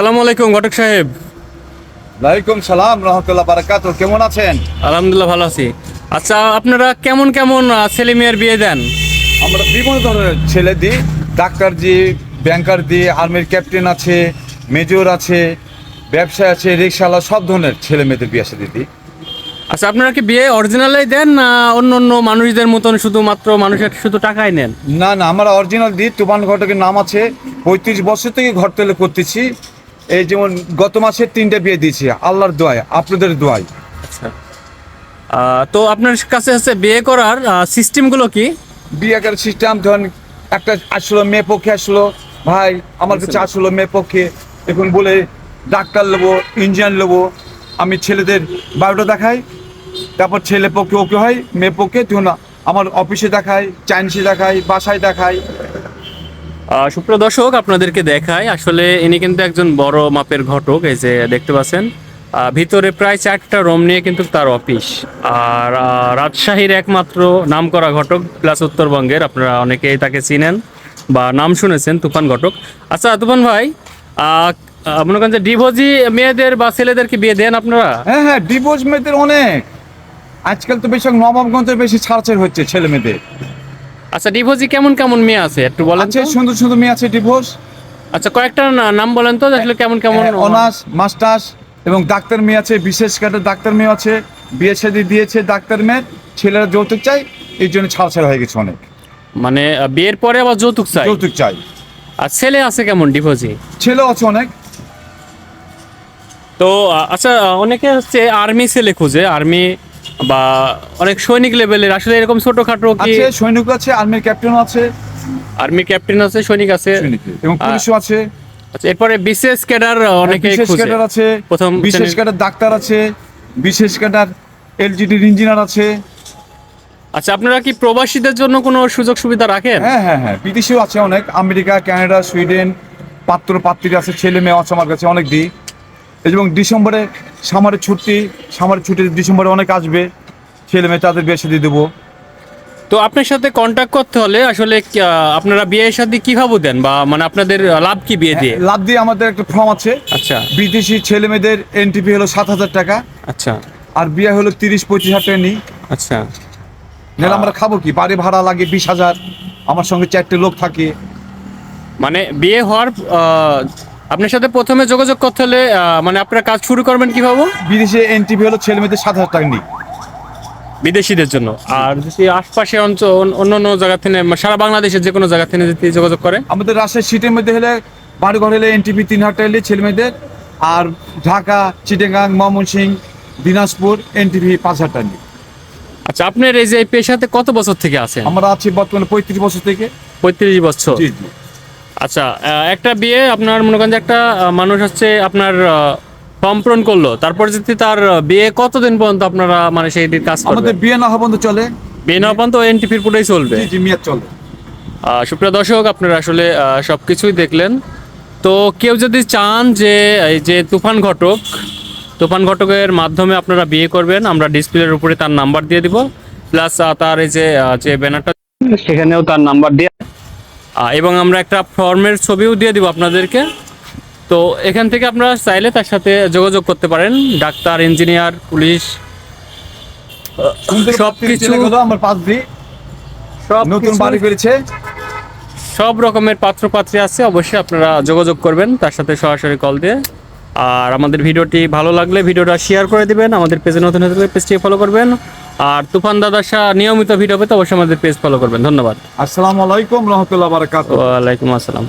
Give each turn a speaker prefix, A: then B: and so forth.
A: আসসালামু আলাইকুম ঘটক সাহেব।
B: ওয়ালাইকুম সালাম রহমতুল্লাহ বারাকাত কেমন আছেন?
A: আলহামদুলিল্লাহ ভালো আছি। আচ্ছা আপনারা কেমন কেমন ছেলে মেয়ের বিয়ে দেন?
B: আমরা বিভিন্ন ধরনের ছেলে দিই। ডাক্তার দিই ব্যাংকার দিই আর্মির ক্যাপ্টেন আছে মেজর আছে ব্যবসায় আছে রিক্সাওয়ালা সব ধরনের ছেলে মেয়েদের বিয়ে সাথে দিই।
A: আচ্ছা আপনারা কি বিয়ে অরিজিনালাই দেন না অন্য অন্য মানুষদের মতন শুধুমাত্র মানুষের শুধু টাকাই নেন?
B: না না আমরা অরিজিনাল দিই। তুফান ঘটকের নাম আছে। পঁয়ত্রিশ বছর থেকে ঘর তোলে করতেছি। এই যেমন গত মাসে তিনটে বিয়ে দিয়েছি আল্লাহর দোয়ায় আপনাদের দোয়ায়।
A: আচ্ছা। তো আপনার কাছে হচ্ছে বিয়ে করার সিস্টেমগুলো কি?
B: বিয়ে করার সিস্টেম ধরেন একটা আসলো মেয়ে পক্ষে আসলো ভাই আমার কাছে আসলো মেয়ে পক্ষে এখন বলে ডাক্তার নেব ইঞ্জিনিয়ার নেব আমি ছেলেদের বায়োটা দেখাই তারপর ছেলে পক্ষে ওকে হয় মেয়ে পক্ষে তখন আমার অফিসে দেখাই চাইনিসে দেখাই বাসায় দেখাই
A: সুপ্রিয় দর্শক, আপনাদেরকে দেখায় আসলে ইনি কিন্তু একজন বড় মাপের ঘটক, এই যে দেখতে পাচ্ছেন। ভিতরে প্রায় চারটা রুম নিয়ে কিন্তু তার অফিস। আর রাজশাহীর একমাত্র নামকরা ঘটক, প্লাস উত্তরবঙ্গের, আপনারা অনেকেই তাকে চিনেন বা নাম শুনেছেন, তুফান ঘটক। আচ্ছা তুফান ভাই মনে করেন যে ডিভোজি মেয়েদের বা ছেলেদেরকে বিয়ে দেন আপনারা?
B: হ্যাঁ হ্যাঁ ডিভোজ মেয়েদের অনেক। আজকাল তো বেশি নবাবগঞ্জে বেশি ছাড়ছাড় হচ্ছে ছেলে মেয়েদের।
A: আচ্ছা ডিভোজি কেমন কেমন মেয়ে আছে? একটু বলেন
B: আছে সুন্দর সুন্দর মেয়ে আছে ডিভোর্স।
A: আচ্ছা কয়েকটা নাম বলেন তো আসলে কেমন কেমন
B: অনার্স মাস্টার্স এবং ডাক্তার মেয়ে আছে বিশেষ করে ডাক্তার মেয়ে আছে বিয়ে শাদী দিয়েছে ডাক্তার মেয়ে ছেলেরা যৌতুক চাই এই জন্য ছাড়ছাড় হয়ে গেছে অনেক।
A: মানে বিয়ের পরে আবার যৌতুক চাই
B: যৌতুক চাই
A: আর ছেলে আছে কেমন ডিভোর্সি?
B: ছেলে আছে অনেক।
A: তো আচ্ছা অনেকে হচ্ছে আর্মি ছেলে খুঁজে আর্মি বা অনেক সৈনিক লেভেলের আসলে এরকম ছোটখাটো কি?
B: আছে সৈনিক আছে আর্মির ক্যাপ্টেন আছে।
A: আর্মি ক্যাপ্টেন আছে সৈনিক আছে।
B: এবং পুলিশও আছে।
A: আচ্ছা এরপরে বিশেষ ক্যাডার অনেকে
B: বিশেষ ক্যাডার আছে
A: প্রথম
B: বিশেষ ক্যাডার ডাক্তার আছে বিশেষ ক্যাডার এলজিডির ইঞ্জিনিয়ার আছে।
A: আচ্ছা আপনারা কি প্রবাসীদের জন্য কোনো সুযোগ সুবিধা রাখেন?
B: হ্যাঁ হ্যাঁ হ্যাঁ বিদেশেও আছে অনেক। আমেরিকা কানাডা সুইডেন পাত্র পাত্রী আছে ছেলে মেয়ে আছে আমার কাছে অনেক দিই এবং ডিসেম্বরে সামারের ছুটি সামারের ছুটি ডিসেম্বরে অনেক আসবে। ছেলে মেয়ে তাদের বিয়ে দিয়ে দেবো।
A: তো আপনার সাথে কন্ট্যাক্ট করতে হলে আসলে আপনারা বিয়ের সাথে কীভাবে দেন? বা মানে আপনাদের লাভ কি বিয়ে দিয়ে?
B: লাভ দিয়ে আমাদের একটা ফর্ম আছে।
A: আচ্ছা।
B: বিদেশি ছেলে মেয়েদের এনটিপি হলো সাত হাজার টাকা।
A: আচ্ছা।
B: আর বিয়ে হলো তিরিশ পঁচিশ হাজার টাকা নিই।
A: আচ্ছা।
B: নাহলে আমরা খাব কি? বাড়ি ভাড়া লাগে বিশ হাজার। আমার সঙ্গে চারটে লোক থাকে।
A: মানে বিয়ে হওয়ার আপনার সাথে প্রথমে যোগাযোগ করতে হলে মানে আপনারা কাজ শুরু করবেন কীভাবে
B: বিদেশে এনটিপি হলো ছেলে মেয়েদের সাত হাজার টাকা নিই
A: বিদেশিদের জন্য। আর যদি আশপাশে অঞ্চল অন্য অন্য জায়গা থেকে সারা বাংলাদেশের যে কোনো জায়গা থেকে যদি যোগাযোগ করে?
B: আমাদের রাজশাহী সিটের মধ্যে হলে বাড়ি ঘর হলে এনটিপি তিন হাজার টাকা নিই ছেলে মেয়েদের। আর ঢাকা চিটেগাং ময়মনসিংহ দিনাজপুর এনটিপি পাঁচ হাজার টাকা নিই
A: আচ্ছা আপনার এই যে এই পেশাতে কত বছর থেকে আছেন?
B: আমরা আছি বর্তমানে পঁয়ত্রিশ বছর থেকে।
A: পঁয়ত্রিশ বছর।
B: জি জি।
A: আচ্ছা একটা বিয়ে আপনার মনে করেন যে একটা মানুষ হচ্ছে আপনার ফর্ম পূরণ করল তারপর যদি তার বিয়ে কতদিন পর্যন্ত আপনারা মানে সেই দিন কাজ
B: আমাদের বিয়ে না হওয়া পর্যন্ত চলে।
A: বিয়ে না পর্যন্ত এনটিপির পুরোই চলবে?
B: জি জি মেয়াদ চলে।
A: সুপ্রিয় দর্শক আপনারা আসলে সব কিছুই দেখলেন। তো কেউ যদি চান যে এই যে তুফান ঘটক তুফান ঘটকের মাধ্যমে আপনারা বিয়ে করবেন আমরা ডিসপ্লের উপরে তার নাম্বার দিয়ে দিব। প্লাস তার এই যে যে ব্যানারটা সেখানেও তার নাম্বার দিয়ে এবং আমরা একটা ফর্মের ছবিও দিয়ে দিব আপনাদেরকে। তো এখান থেকে আপনারা চাইলে তার সাথে যোগাযোগ করতে পারেন। ডাক্তার ইঞ্জিনিয়ার পুলিশ সব কিছু-
B: আমার
A: সব
B: নতুন বাড়ি
A: সব রকমের পাত্র পাত্রী আছে অবশ্যই আপনারা যোগাযোগ করবেন তার সাথে সরাসরি কল দিয়ে। আর আমাদের ভিডিওটি ভালো লাগলে ভিডিওটা শেয়ার করে দিবেন আমাদের পেজে নতুন হলে পেজটি ফলো করবেন। আর তুফান দাদা সাহ নিয়মিত ভিডিও পেতে অবশ্যই আমাদের পেজ ফলো করবেন। ধন্যবাদ।
B: আসসালামু আলাইকুম রহমতুল্লাহ বারাকাতুহ।
A: ওয়ালাইকুম আসসালাম।